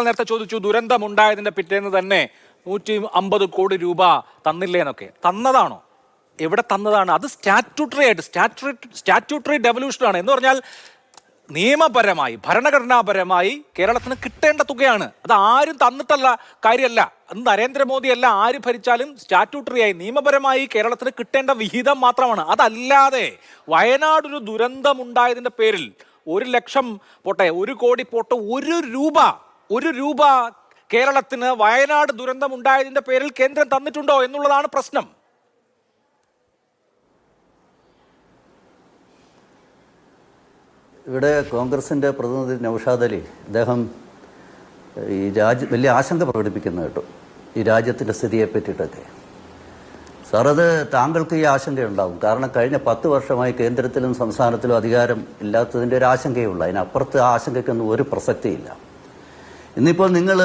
താങ്കൾ നേരത്തെ ചോദിച്ചു ദുരന്തമുണ്ടായതിന്റെ പിറ്റേന്ന് തന്നെ നൂറ്റി അമ്പത് കോടി രൂപ തന്നില്ലേ എന്നൊക്കെ. തന്നതാണോ? എവിടെ തന്നതാണ്? അത് സ്റ്റാറ്റ്യൂട്ടറി ആയിട്ട് സ്റ്റാറ്റ്യൂട്ടറി സ്റ്റാറ്റ്യൂട്ടറി ഡെവല്യൂഷനാണ് എന്ന് പറഞ്ഞാൽ നിയമപരമായി ഭരണഘടനാപരമായി കേരളത്തിന് കിട്ടേണ്ട തുകയാണ്. അത് ആരും തന്നിട്ടല്ല കാര്യമല്ല. അത് നരേന്ദ്രമോദിയല്ല ആര് ഭരിച്ചാലും സ്റ്റാറ്റ്യൂട്ടറിയായി നിയമപരമായി കേരളത്തിന് കിട്ടേണ്ട വിഹിതം മാത്രമാണ്. അതല്ലാതെ വയനാട് ഒരു ദുരന്തമുണ്ടായതിന്റെ പേരിൽ ഒരു ലക്ഷം പോട്ടെ ഒരു കോടി പോട്ടെ ഒരു രൂപ ഒരു രൂപ കേരളത്തിന് വയനാട് ദുരന്തം ദുരന്തമുണ്ടായതിന്റെ പേരിൽ കേന്ദ്രം തന്നിട്ടുണ്ടോ എന്നുള്ളതാണ് പ്രശ്നം. ഇവിടെ കോൺഗ്രസിന്റെ പ്രതിനിധി നൌഷാദ് അലി അദ്ദേഹം ഈ രാജ്യ വലിയ ആശങ്ക പ്രകടിപ്പിക്കുന്ന കേട്ടു. ഈ രാജ്യത്തിന്റെ സ്ഥിതിയെ പറ്റിയിട്ടൊക്കെ. സാർ അത് താങ്കൾക്ക് ഈ ആശങ്കയുണ്ടാകും കാരണം കഴിഞ്ഞ പത്ത് വർഷമായി കേന്ദ്രത്തിലും സംസ്ഥാനത്തിലും അധികാരം ഇല്ലാത്തതിന്റെ ഒരു ആശങ്കയുള്ളൂ അതിനപ്പുറത്ത് ആ ആശങ്കയ്ക്കൊന്നും ഒരു പ്രസക്തിയില്ല. ഇന്നിപ്പോൾ നിങ്ങൾ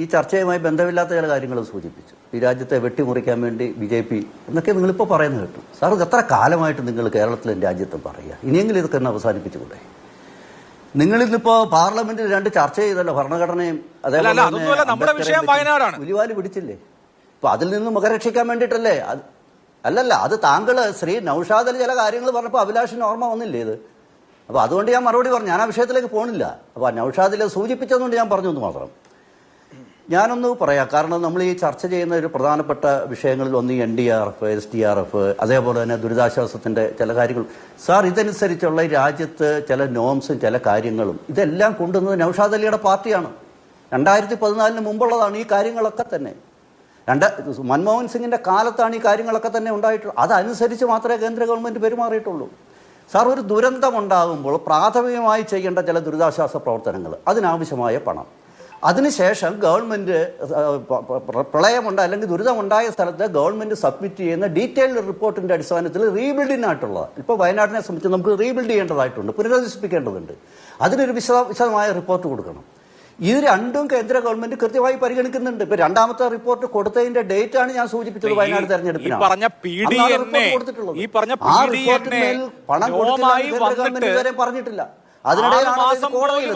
ഈ ചർച്ചയുമായി ബന്ധമില്ലാത്ത ചില കാര്യങ്ങൾ സൂചിപ്പിച്ചു. ഈ രാജ്യത്തെ വെട്ടിമുറിക്കാൻ വേണ്ടി ബി ജെ പി എന്നൊക്കെ നിങ്ങളിപ്പോൾ പറയുന്നത് കേട്ടു. സാർ ഇത് എത്ര കാലമായിട്ട് നിങ്ങൾ കേരളത്തിലും രാജ്യത്തും പറയുക? ഇനിയെങ്കിലും ഇതൊക്കെ ഒന്ന് അവസാനിപ്പിച്ചുകൂടെ? നിങ്ങളിന്നിപ്പോ പാർലമെന്റിൽ രണ്ട് ചർച്ച ചെയ്തല്ലോ ഭരണഘടനയും അതേപോലെ. പുലിവാൽ പിടിച്ചില്ലേ? ഇപ്പൊ അതിൽ നിന്ന് മുഖരക്ഷിക്കാൻ വേണ്ടിയിട്ടല്ലേ? അല്ലല്ല അത് താങ്കൾ ശ്രീ നൌഷാദിൽ ചില കാര്യങ്ങൾ പറഞ്ഞപ്പോൾ അഭിലാഷിന് ഓർമ്മ വന്നില്ലേ ഇത്? അപ്പൊ അതുകൊണ്ട് ഞാൻ മറുപടി പറഞ്ഞു ഞാൻ ആ വിഷയത്തിലേക്ക് പോണില്ല. അപ്പോൾ നൌഷാദിൽ സൂചിപ്പിച്ചതുകൊണ്ട് ഞാൻ പറഞ്ഞു എന്ന് മാത്രം. ഞാനൊന്ന് പറയാം കാരണം നമ്മൾ ഈ ചർച്ച ചെയ്യുന്ന ഒരു പ്രധാനപ്പെട്ട വിഷയങ്ങളിൽ ഒന്ന് N D R F S D R F അതേപോലെ തന്നെ ദുരിതാശ്വാസത്തിന്റെ ചില കാര്യങ്ങൾ. സാർ ഇതനുസരിച്ചുള്ള രാജ്യത്ത് ചില നോംസും ചില കാര്യങ്ങളും ഇതെല്ലാം കൊണ്ടുവന്നത് നൌഷാദ് അലിയുടെ പാർട്ടിയാണ്. രണ്ടായിരത്തി പതിനാലിന് മുമ്പുള്ളതാണ് ഈ കാര്യങ്ങളൊക്കെ തന്നെ. രണ്ട് മൻമോഹൻ സിംഗിന്റെ കാലത്താണ് ഈ കാര്യങ്ങളൊക്കെ തന്നെ ഉണ്ടായിട്ടുള്ളത്. അതനുസരിച്ച് മാത്രമേ കേന്ദ്ര ഗവൺമെന്റ് പെരുമാറിയിട്ടുള്ളൂ. സാർ ഒരു ദുരന്തമുണ്ടാകുമ്പോൾ പ്രാഥമികമായി ചെയ്യേണ്ട ചില ദുരിതാശ്വാസ പ്രവർത്തനങ്ങൾ അതിനാവശ്യമായ പണം. അതിനുശേഷം ഗവൺമെന്റ് പ്രളയമുണ്ട് അല്ലെങ്കിൽ ദുരിതമുണ്ടായ സ്ഥലത്ത് ഗവൺമെന്റ് സബ്മിറ്റ് ചെയ്യുന്ന ഡീറ്റെയിൽഡ് റിപ്പോർട്ടിന്റെ അടിസ്ഥാനത്തിൽ റീബിൽഡിനായിട്ടുള്ള ഇപ്പോൾ വയനാടിനെ സംബന്ധിച്ച് നമുക്ക് റീബിൽഡ് ചെയ്യേണ്ടതായിട്ടുണ്ട് പുനരധിവസിപ്പിക്കേണ്ടതുണ്ട് അതിനൊരു വിശദ വിശദമായ റിപ്പോർട്ട് കൊടുക്കണം. ഇത് രണ്ടും കേന്ദ്ര ഗവൺമെന്റ് കൃത്യമായി പരിഗണിക്കുന്നുണ്ട്. ഇപ്പൊ രണ്ടാമത്തെ റിപ്പോർട്ട് കൊടുത്തതിന്റെ ഡേറ്റ് ആണ് ഞാൻ സൂചിപ്പിച്ചത് വയനാട് റിപ്പോർട്ടിന്മേൽ പണം കൊടുത്തില്ല ഇതുവരെ പറഞ്ഞിട്ടില്ല.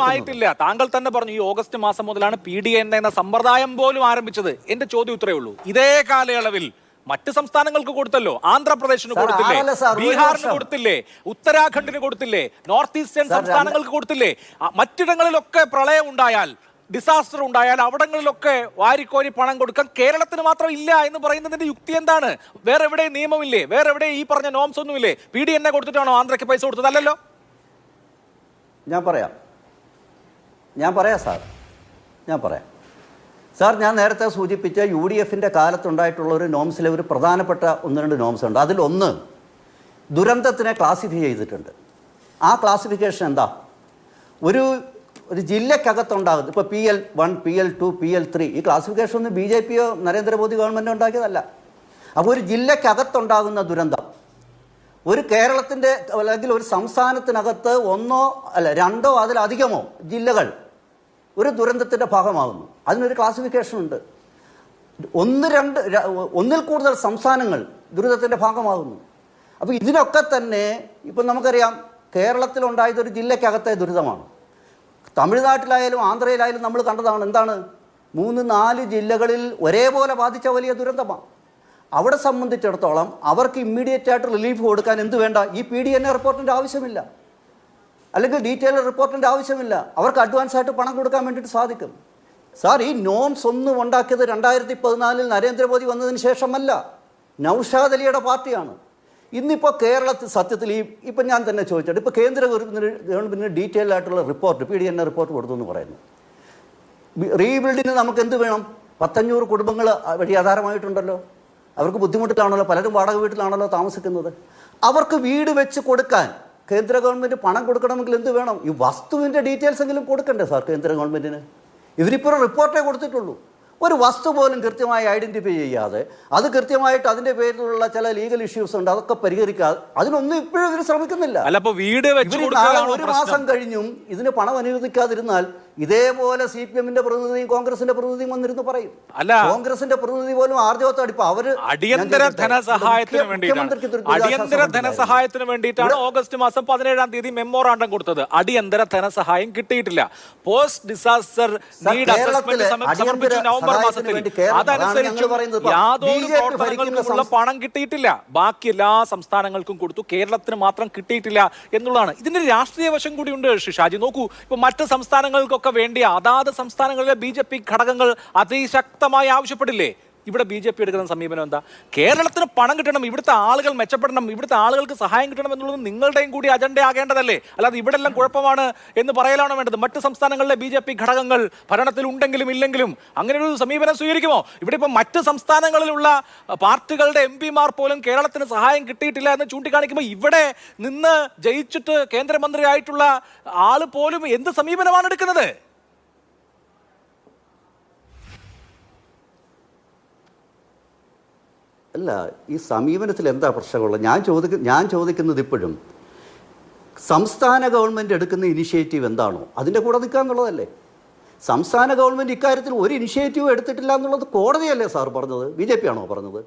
ആയിട്ടില്ല. താങ്കൾ തന്നെ പറഞ്ഞു ഈ ഓഗസ്റ്റ് മാസം മുതലാണ് പി ഡി എൻ എന്ന സമ്പ്രദായം പോലും ആരംഭിച്ചത്. എന്റെ ചോദ്യം ഇത്രയേ ഉള്ളൂ. ഇതേ കാലയളവിൽ മറ്റ് സംസ്ഥാനങ്ങൾക്ക് കൊടുത്തല്ലോ. ആന്ധ്രാപ്രദേശിന് കൊടുത്തില്ലേ? ബീഹാറിന് കൊടുത്തില്ലേ? ഉത്തരാഖണ്ഡിന് കൊടുത്തില്ലേ? നോർത്ത് ഈസ്റ്റേൺ സംസ്ഥാനങ്ങൾക്ക് കൊടുത്തില്ലേ? മറ്റിടങ്ങളിലൊക്കെ പ്രളയം ഉണ്ടായാൽ ഡിസാസ്റ്റർ ഉണ്ടായാൽ അവിടങ്ങളിലൊക്കെ വാരിക്കോരി പണം കൊടുക്കാൻ കേരളത്തിന് മാത്രം ഇല്ല എന്ന് പറയുന്നതിന്റെ യുക്തി എന്താണ്? വേറെ എവിടെ നിയമമില്ലേ? വേറെ എവിടെ ഈ പറഞ്ഞ നോംസ് ഒന്നുമില്ലേ? പി ഡി എന്നെ കൊടുത്തിട്ടാണോ ആന്ധ്രയ്ക്ക് പൈസ കൊടുത്തത് അല്ലല്ലോ ഞാൻ പറയാം. ഞാൻ പറയാം സാർ. ഞാൻ പറയാം. സാർ ഞാൻ നേരത്തെ സൂചിപ്പിച്ച യു ഡി എഫിന്റെ കാലത്തുണ്ടായിട്ടുള്ള ഒരു നോംസിലെ ഒരു പ്രധാനപ്പെട്ട ഒന്ന് രണ്ട് നോംസ് ഉണ്ട്. അതിലൊന്ന് ദുരന്തത്തിനെ ക്ലാസിഫൈ ചെയ്തിട്ടുണ്ട്. ആ ക്ലാസിഫിക്കേഷൻ എന്താ? ഒരു ഒരു ജില്ലക്കകത്തുണ്ടാകുന്നത് ഇപ്പോൾ P L one P L two P L three ഈ ക്ലാസിഫിക്കേഷൻ ഒന്നും ബി ജെ പിയോ നരേന്ദ്രമോദി ഗവൺമെന്റ് ഉണ്ടാക്കിയതല്ല. അപ്പോൾ ഒരു ജില്ലക്കകത്തുണ്ടാകുന്ന ദുരന്തം ഒരു കേരളത്തിന്റെ അല്ലെങ്കിൽ ഒരു സംസ്ഥാനത്തിനകത്ത് ഒന്നോ അല്ല രണ്ടോ അതിലധികമോ ജില്ലകൾ ഒരു ദുരന്തത്തിന്റെ ഭാഗമാകുന്നു അതിനൊരു ക്ലാസിഫിക്കേഷൻ ഉണ്ട്. ഒന്ന് രണ്ട് ഒന്നിൽ കൂടുതൽ സംസ്ഥാനങ്ങൾ ദുരിതത്തിന്റെ ഭാഗമാകുന്നു അപ്പോൾ ഇതിനൊക്കെ തന്നെ ഇപ്പം നമുക്കറിയാം കേരളത്തിലുണ്ടായത് ഒരു ജില്ലയ്ക്കകത്തെ ദുരിതമാണ്. തമിഴ്നാട്ടിലായാലും ആന്ധ്രയിലായാലും നമ്മൾ കണ്ടതാണ് എന്താണ്? മൂന്ന് നാല് ജില്ലകളിൽ ഒരേപോലെ ബാധിച്ച വലിയ ദുരന്തമാണ്. അവിടെ സംബന്ധിച്ചിടത്തോളം അവർക്ക് ഇമ്മീഡിയറ്റ് ആയിട്ട് റിലീഫ് കൊടുക്കാൻ എന്ത് വേണ്ട? ഈ പി ഡി എൻ എ റിപ്പോർട്ടിന്റെ ആവശ്യമില്ല. അല്ലെങ്കിൽ ഡീറ്റെയിൽ റിപ്പോർട്ടിന്റെ ആവശ്യമില്ല. അവർക്ക് അഡ്വാൻസ് ആയിട്ട് പണം കൊടുക്കാൻ വേണ്ടിയിട്ട് സാധിക്കും. സാർ ഈ നോംസ് ഒന്നും ഉണ്ടാക്കിയത് രണ്ടായിരത്തി പതിനാലിൽ നരേന്ദ്രമോദി വന്നതിന് ശേഷമല്ല. നൌഷാദ് അലിയുടെ പാർട്ടിയാണ്. ഇന്നിപ്പോൾ കേരളത്തിൽ സത്യത്തിൽ ഈ ഇപ്പം ഞാൻ തന്നെ ചോദിച്ചിട്ട് ഇപ്പോൾ കേന്ദ്ര ഗവൺമെന്റിന് ഡീറ്റെയിൽ ആയിട്ടുള്ള report P D N report കൊടുത്തു എന്ന് പറയുന്നു. റീബിൽഡിന് നമുക്ക് എന്ത് വേണം? പത്തഞ്ഞൂറ് കുടുംബങ്ങൾ വഴി ആധാരമായിട്ടുണ്ടല്ലോ. അവർക്ക് ബുദ്ധിമുട്ടിലാണല്ലോ പലരും വാടക വീട്ടിലാണല്ലോ താമസിക്കുന്നത്. അവർക്ക് വീട് വെച്ച് കൊടുക്കാൻ കേന്ദ്ര ഗവൺമെന്റ് പണം കൊടുക്കണമെങ്കിൽ എന്ത് വേണം? ഈ വസ്തുവിന്റെ ഡീറ്റെയിൽസ് എങ്കിലും കൊടുക്കണ്ടേ സാർ കേന്ദ്ര ഗവൺമെന്റിന് ഇവരിപ്പോൾ റിപ്പോർട്ടേ കൊടുത്തിട്ടുള്ളൂ. ഒരു വസ്തു പോലും കൃത്യമായി ഐഡന്റിഫൈ ചെയ്യാതെ അത് കൃത്യമായിട്ട് അതിന്റെ പേരിലുള്ള ചില ലീഗൽ ഇഷ്യൂസ് ഉണ്ട് അതൊക്കെ പരിഹരിക്കാതെ അതിനൊന്നും ഇപ്പോഴും ഇവർ ശ്രമിക്കുന്നില്ല. ഒരു മാസം കഴിഞ്ഞും ഇതിന് പണം അനുവദിക്കാതിരുന്നാൽ ഇതേപോലെ സി പി എമ്മിന്റെ പ്രതിനിധിയും കോൺഗ്രസിന്റെ പ്രതിനിധിയും വന്നിരുന്നു പറയും. അല്ല. കോൺഗ്രസിന്റെ പ്രതിനിധി പോലും ആർജവത്തോടെ ഇപ്പൊ അവർ അടിയന്തര ധനസഹായത്തിന് വേണ്ടിയിട്ടാണ്. അടിയന്തര ധനസഹായത്തിന് വേണ്ടിയിട്ടാണ് ഓഗസ്റ്റ് മാസം പതിനേഴാം തീയതി മെമ്മോറാണ്ടം കൊടുത്തത്. അടിയന്തര ധനസഹായം കിട്ടിയിട്ടില്ല. പോസ്റ്റ് ഡിസാസ്റ്റർ നീഡ് അസസ്മെന്റ് സമർപ്പിച്ചു നവംബർ മാസത്തിൽ. അതനുസരിച്ച് യാതൊരു പ്രവർത്തനങ്ങൾക്കുമുള്ള പണം കിട്ടിയിട്ടില്ല. ബാക്കി എല്ലാ സംസ്ഥാനങ്ങൾക്കും കൊടുത്തു. കേരളത്തിന് മാത്രം കിട്ടിയിട്ടില്ല എന്നുള്ളതാണ്. ഇതിന്റെ രാഷ്ട്രീയ വശം കൂടി ഉണ്ട് ഷാജി. നോക്കൂ ഇപ്പൊ മറ്റ് സംസ്ഥാനങ്ങൾക്കൊക്കെ വേണ്ടി അതാത് സംസ്ഥാനങ്ങളിലെ ബി ഘടകങ്ങൾ അതിശക്തമായി ആവശ്യപ്പെടില്ലേ? ഇവിടെ ബി ജെ പി എടുക്കുന്ന സമീപനം എന്താ? കേരളത്തിന് പണം കിട്ടണം ഇവിടുത്തെ ആളുകൾ മെച്ചപ്പെടണം ഇവിടുത്തെ ആളുകൾക്ക് സഹായം കിട്ടണം എന്നുള്ളത് നിങ്ങളുടെയും കൂടി അജണ്ട ആകേണ്ടതല്ലേ? അല്ലാതെ ഇവിടെ എല്ലാം കുഴപ്പമാണ് എന്ന് പറയലാണോ വേണ്ടത്? മറ്റ് സംസ്ഥാനങ്ങളിലെ ബി ജെ പി ഘടകങ്ങൾ ഭരണത്തിൽ ഉണ്ടെങ്കിലും ഇല്ലെങ്കിലും അങ്ങനെ ഒരു സമീപനം സ്വീകരിക്കുമോ? ഇവിടെ ഇപ്പം മറ്റ് സംസ്ഥാനങ്ങളിലുള്ള പാർട്ടികളുടെ എം പിമാർ പോലും കേരളത്തിന് സഹായം കിട്ടിയിട്ടില്ല എന്ന് ചൂണ്ടിക്കാണിക്കുമ്പോൾ ഇവിടെ നിന്ന് ജയിച്ചിട്ട് കേന്ദ്രമന്ത്രിയായിട്ടുള്ള ആൾ പോലും എന്ത് സമീപനമാണ് എടുക്കുന്നത്? അല്ല ഈ സമീപനത്തിൽ എന്താ പ്രശ്നമുള്ളത് ഞാൻ ചോദിക്ക ഞാൻ ചോദിക്കുന്നത് ഇപ്പോഴും സംസ്ഥാന ഗവൺമെന്റ് എടുക്കുന്ന ഇനിഷ്യേറ്റീവ് എന്താണോ അതിന്റെ കൂടെ നിൽക്കുക എന്നുള്ളതല്ലേ? സംസ്ഥാന ഗവൺമെന്റ് ഇക്കാര്യത്തിൽ ഒരു ഇനിഷ്യേറ്റീവ് എടുത്തിട്ടില്ല എന്നുള്ളത് കോടതിയല്ലേ സാർ പറഞ്ഞത്? ബി ജെ പി ആണോ പറഞ്ഞത്?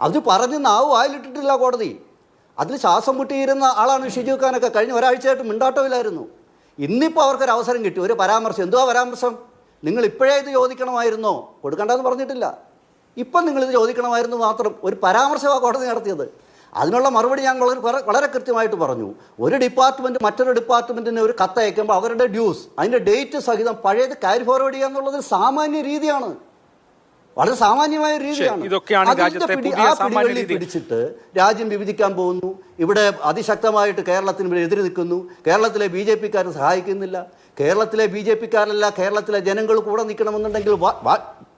അത് പറഞ്ഞ് നാവ് വായിലിട്ടിട്ടില്ല കോടതി. അതിൽ ശ്വാസം മുട്ടിയിരുന്ന ആളാണ് ഷിജു ഖാനൊക്കെ. കഴിഞ്ഞ ഒരാഴ്ചയായിട്ട് മിണ്ടാട്ടമില്ലായിരുന്നു. ഇന്നിപ്പോൾ അവർക്കൊരു അവസരം കിട്ടി. ഒരു പരാമർശം. എന്തുവാ പരാമർശം? നിങ്ങൾ ഇപ്പോഴേ ഇത് ചോദിക്കണമായിരുന്നോ? കൊടുക്കണ്ടെന്ന് പറഞ്ഞിട്ടില്ല. ഇപ്പം നിങ്ങളിത് ചോദിക്കണമായിരുന്നു മാത്രം ഒരു പരാമർശമാണ് കോടതി നടത്തിയത്. അതിനുള്ള മറുപടി ഞാൻ വളരെ വളരെ- കൃത്യമായിട്ട് പറഞ്ഞു. ഒരു ഡിപ്പാർട്ട്മെന്റ് മറ്റൊരു ഡിപ്പാർട്ട്മെന്റിന് ഒരു കത്ത് അയക്കുമ്പോൾ അവരുടെ ഡ്യൂസ് അതിന്റെ ഡേറ്റ് സഹിതം പഴയത് കാരി ഫോർവേഡ് ചെയ്യുക എന്നുള്ളത് സാമാന്യ രീതിയാണ്. വളരെ സാമാന്യമായ ഒരു രീതിയാണ്. അതിന്റെ രാജ്യത്തെ പിടി- ആ രീതി. പിടിച്ചിട്ട് രാജ്യം വിഭജിക്കാൻ പോകുന്നു. ഇവിടെ അതിശക്തമായിട്ട് കേരളത്തിന് എതിര് നിൽക്കുന്നു. കേരളത്തിലെ ബി ജെ പിക്കാർ സഹായിക്കുന്നില്ല. കേരളത്തിലെ ബി ജെ പിക്കാരല്ല കേരളത്തിലെ ജനങ്ങൾ കൂടെ നിൽക്കണമെന്നുണ്ടെങ്കിൽ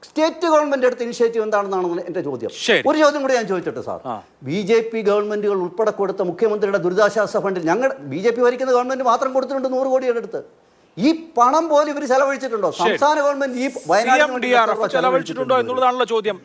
സ്റ്റേറ്റ് ഗവൺമെന്റ് എടുത്ത ഇനിഷ്യേറ്റീവ് എന്താണെന്നാണ് എന്റെ ചോദ്യം. ഒരു ചോദ്യം കൂടി ഞാൻ ചോദിച്ചിട്ട് സാർ. ബി ജെ പി ഗവൺമെന്റുകൾ ഉൾപ്പെടെ കൊടുത്ത മുഖ്യമന്ത്രിയുടെ ദുരിതാശ്വാസ ഫണ്ടിൽ ഞങ്ങൾ ബി ജെ പി ഭരിക്കുന്ന ഗവൺമെന്റ് മാത്രം കൊടുത്തിട്ടുണ്ട് നൂറ് കോടിയുടെ അടുത്ത്. ഈ പണം പോലും ഇവർ ചെലവഴിച്ചിട്ടുണ്ടോ? സംസ്ഥാന ഗവൺമെന്റ് ഈ വയനാട് ചെലവഴിച്ചിട്ടുണ്ടോ. എന്നുള്ളതാണല്ലോ ചോദ്യം.